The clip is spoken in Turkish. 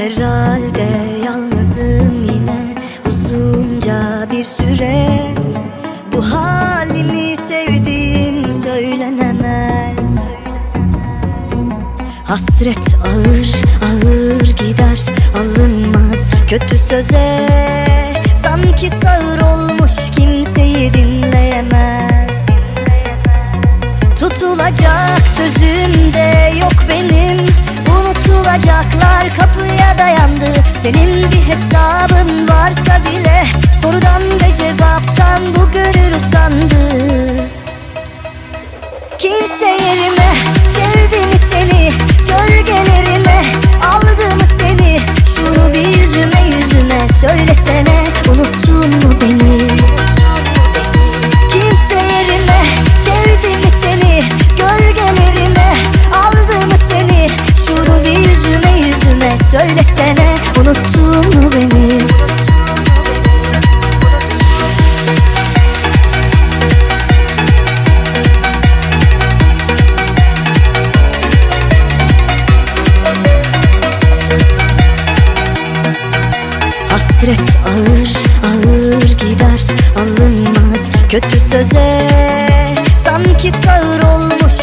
Herhalde yalnızım yine uzunca bir süre. Bu halimi sevdiğim söylenemez. Hasret ağır ağır gider alınmaz kötü söze. Sanki sağır olmuş kimseyi dinleyemez. Tutulacak sözüm de yok benim Unutulacaklar. Kapıya dayandı Hasret ağır ağır gider alınmaz. Kötü söze Sanki sağır olmuş